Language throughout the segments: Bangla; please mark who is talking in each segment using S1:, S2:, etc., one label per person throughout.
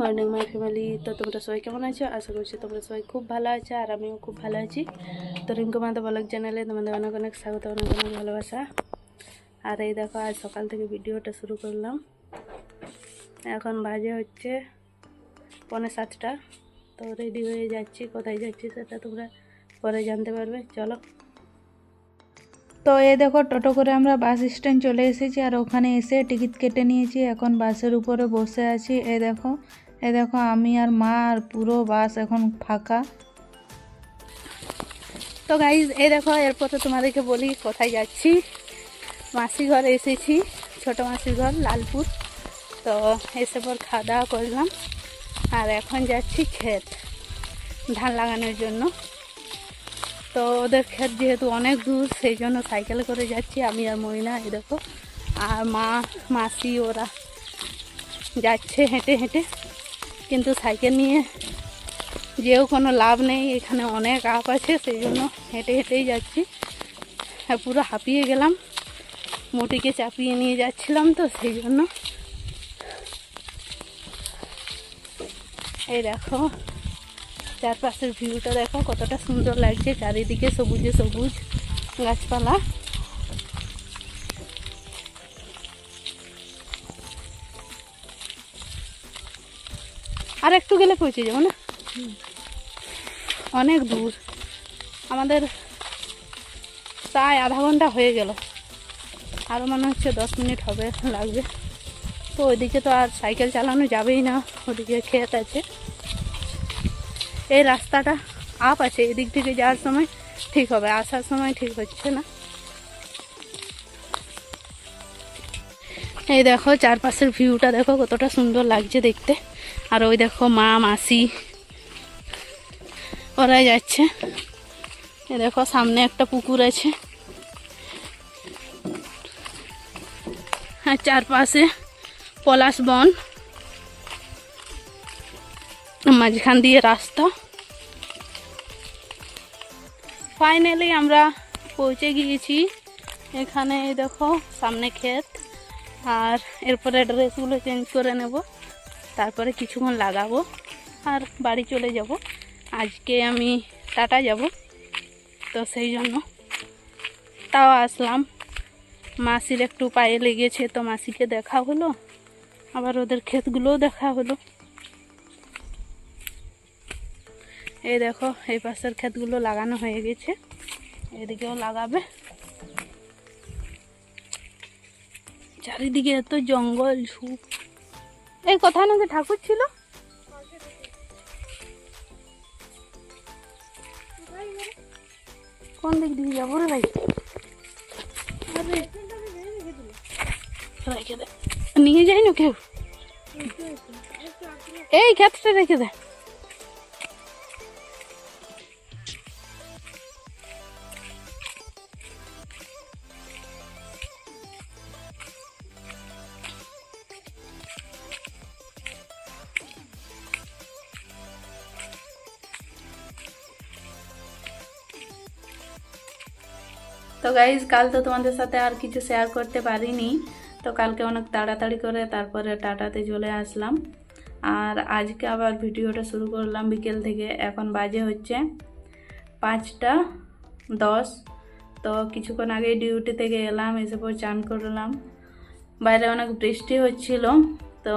S1: মর্নিং মাই ফ্যামিলি তো তোমরা সবাই কেমন আছো? আশা করছি তোমরা সবাই খুব ভালো আছো আর আমিও খুব ভালো আছি। তো রিঙ্কু মাদা ব্লগ চ্যানেলে তোমাদের অনেক অনেক স্বাগত, অনেক অনেক ভালোবাসা। আর এই দেখো, আজ সকাল থেকে ভিডিওটা শুরু করলাম। এখন বাজে হচ্ছে পৌনে সাতটা। তো রেডি হয়ে যাচ্ছি। কোথায় যাচ্ছি সেটা তোমরা পরে জানতে পারবে। চলো।
S2: তো এ দেখো, টোটো করে আমরা বাস স্ট্যান্ড চলে এসেছি আর ওখানে এসে টিকিট কেটে নিয়েছি। এখন বাসের উপরে বসে আছি। এ দেখো এ দেখো, আমি আর মা আর পুরো বাস এখন ফাঁকা।
S1: তো গাইজ এই দেখো, এরপরে তোমাদেরকে বলি কোথায় যাচ্ছি। মাসি ঘর এসেছি, ছোটো মাসির ঘর, লালপুর। তো এসে পর খাওয়া দাওয়া করলাম। আর এখন যাচ্ছি ক্ষেত, ধান লাগানোর জন্য। তো ওদের ক্ষেত যেহেতু অনেক দূর, সেই জন্য সাইকেলে করে যাচ্ছি আমি আর মহিনা এই দেখো। আর মা, মাসি ওরা যাচ্ছে হেঁটে হেঁটে। কিন্তু সাইকেল নিয়ে যেও কোনো লাভ নেই, এখানে অনেক আপ আছে, সেই জন্য হেঁটে হেঁটেই যাচ্ছি। পুরো হাঁপিয়ে গেলাম। মুটিকে চাপিয়ে নিয়ে যাচ্ছিলাম তো, সেই জন্য। এই দেখো চারপাশের ভিউটা দেখো, কতটা সুন্দর লাগছে, চারিদিকে সবুজে সবুজ গাছপালা। আর একটু গেলে পৌঁছে যাব না? অনেক দূর। আমাদের প্রায় আধা ঘণ্টা হয়ে গেল। আরও মনে হচ্ছে দশ মিনিট হবে, লাগবে। তো ওইদিকে তো আর সাইকেল চালানো যাবেই না, ওদিকে ক্ষেত আছে। এই রাস্তাটা আপ আছে, এদিক থেকে যাওয়ার সময় ঠিক হবে, আসার সময় ঠিক হচ্ছে না। এই দেখো, চারপাশের ভিউটা দেখো কতটা সুন্দর লাগছে দেখতে। আর ওই দেখো মা, মাসি, ওরাই যাচ্ছে। এ দেখো, সামনে একটা পুকুর আছে। আর চারপাশে পলাশ বন। মাঝখান দিয়ে রাস্তা। ফাইনালি আমরা পৌঁছে গিয়েছি। এখানে দেখো, সামনে ক্ষেত। আর এরপরে ড্রেসগুলো চেঞ্জ করে নেব। তারপরে কিছুক্ষণ লাগাবো আর বাড়ি চলে যাব। আজকে আমি টাটা যাব। তো সেই জন্য তাও আসলাম। মাসির একটু পায়ে লেগেছে, তো মাসিকে দেখা হলো। আবার ওদের ক্ষেতগুলোও দেখা হলো। এই দেখো, এই পাশের ক্ষেতগুলো লাগানো হয়ে গেছে। এদিকেও লাগাবে। চারিদিকে এত জঙ্গল ঝুপ এই কোথায় নাকি ঠাকুর ছিল? কোন দিক দিয়ে যাব রে ভাই? রেখে দে। নিয়ে যাই না কেউ? এই ক্ষেতটা রেখে দে। তো গাইজ কাল তো তোমাদের সাথে আর কিছু শেয়ার করতে পারিনি। তো কালকে অনেক তাড়াতাড়ি করে তারপরে টাটাতে চলে আসলাম। আর আজকে আবার ভিডিওটা শুরু করলাম বিকেল থেকে, এখন বাজে হচ্ছে পাঁচটা দশ। তো কিছুক্ষণ আগে ডিউটি থেকে এলাম, এসে পর চান করলাম। বাইরে অনেক বৃষ্টি হচ্ছিল, তো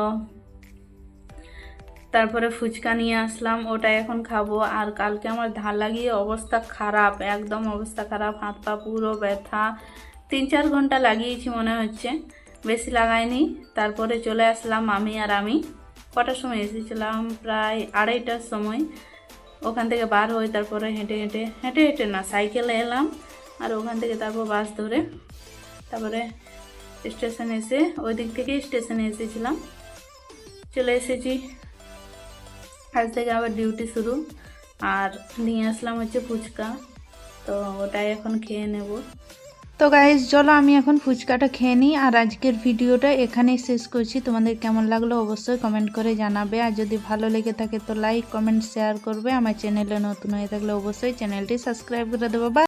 S1: তারপরে ফুচকা নিয়ে আসলাম, ওটা এখন খাব। আর কালকে আমার ধান লাগিয়ে অবস্থা খারাপ, একদম অবস্থা খারাপ। হাত পা পুরো ব্যথা। তিন চার ঘণ্টা লাগিয়েছি মনে হচ্ছে, বেশি লাগাইনি। তারপরে চলে আসলাম আমি আর আমি। কটার সময় এসেছিলাম? প্রায় আড়াইটার সময়। ওখান থেকে বার হই তারপরে হেঁটে হেঁটে হেঁটে হেঁটে না, সাইকেলে এলাম। আর ওখান থেকে তারপর বাস ধরে তারপরে স্টেশনে এসে, ওই দিক থেকে স্টেশনে এসেছিলাম। চলে এসেছি আজ থেকে আবার ডিউটি শুরু। আর নিয়ে আসলাম হচ্ছে ফুচকা। তো ওটাই এখন খেয়ে নেব।
S2: তো গাইজ চলো আমি এখন ফুচকাটা খেয়ে নিই। আর আজকের ভিডিওটা এখানেই শেষ করছি। তোমাদের কেমন লাগল অবশ্যই কমেন্ট করে জানাবে। আর যদি ভালো লেগে থাকে তো লাইক কমেন্ট শেয়ার করবে। আমার চ্যানেলে নতুন হয়ে থাকলে অবশ্যই চ্যানেলটি সাবস্ক্রাইব করে দেবো। বা